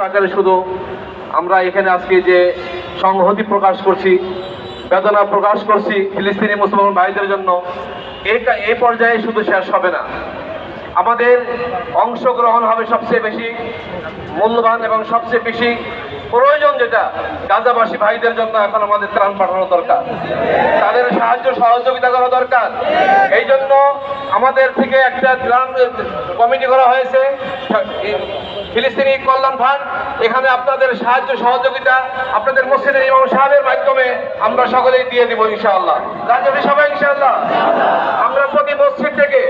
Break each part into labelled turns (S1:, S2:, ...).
S1: আকারে শুধু আমরা এখানে আজকে যে সংহতি প্রকাশ করছি, বেদনা প্রকাশ করছি ফিলিস্তিনি মুসলমান ভাইদের জন্য কা- এই পর্যায়ে শুধু শেষ হবে না। আমাদের অংশগ্রহণ হবে সবচেয়ে বেশি, মূল্যবান এবং সবচেয়ে বেশি প্রয়োজন যেটা গাজাবাসী ভাইদের জন্য এখন আমাদের ত্রাণ পাঠানো দরকার। তাদের সাহায্য সহযোগিতা করা দরকার। এই জন্য আমাদের থেকে একটা কমিটি করা হয়েছে, ফিলিস্তিনি কল্যাণ ফান্ড। এখানে আপনাদের সাহায্য সহযোগিতা, আপনাদের মসজিদের ইমাম সাহেবের মাধ্যমে আমরা সকলেই দিয়ে দিব ইনশাআল্লাহ। রাজ্যে সবাই ইনশাআল্লাহ? আমরা প্রতি মসজিদ থেকে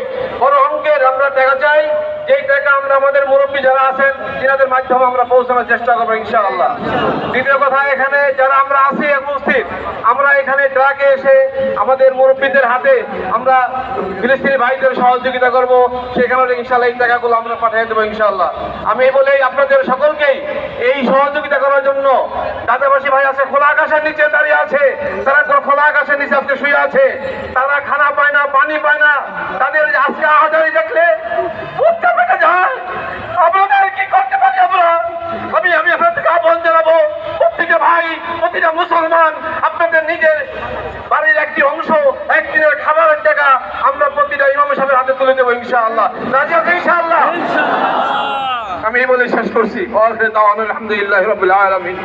S1: বড় অঙ্কের আমরা দেখা চাই। যেই টাকা আমরা আমাদের মুরব্বী যারা আছেন, তিনাদের মাধ্যমে আমরা পৌঁছানোর চেষ্টা করব ইনশাআল্লাহ। দ্বিতীয় কথা এখানে যারা আমরা আছি উপস্থিত এখানে ট্রাকে এসে আমাদের মুরব্বীদের হাতে আমরা ফিলিস্তিনি ভাইদের সহযোগিতা করব। সেখানে ইনশাল্লাহ এই টাকাগুলো আমরা পাঠিয়ে দেবো ইনশাআল্লাহ। আমি বলেই আপনাদের সকলকেই এই সহযোগিতা করার জন্য দাদাবাসী ভাই আছে, খোলা আকাশের নিচে দাঁড়িয়ে আছে, তারা খোলা আকাশের নিচে আজকে শুয়ে আছে, তারা খানা পায় না, পানি পায় না, তাদের আজকে আহাজারি দেখলে যায়। আপনাদের কি করতে পারি আমরা? আমি আমি আপনাদেরকে আহ্বান জানাব। প্রত্যেকটা ভাই প্রতিটা মুসলমান আপনাদের নিজের বাড়ির একটি অংশ একদিনের খাবারের টাকা আমরা প্রতিটা ইমাম সাহেবের হাতে তুলে দেবো ইনশাআল্লাহ। রাজি আছে ইনশাআল্লাহ? আমি এই বলে শেষ করছি। আলহামদুলিল্লাহ রবিল আলমিন।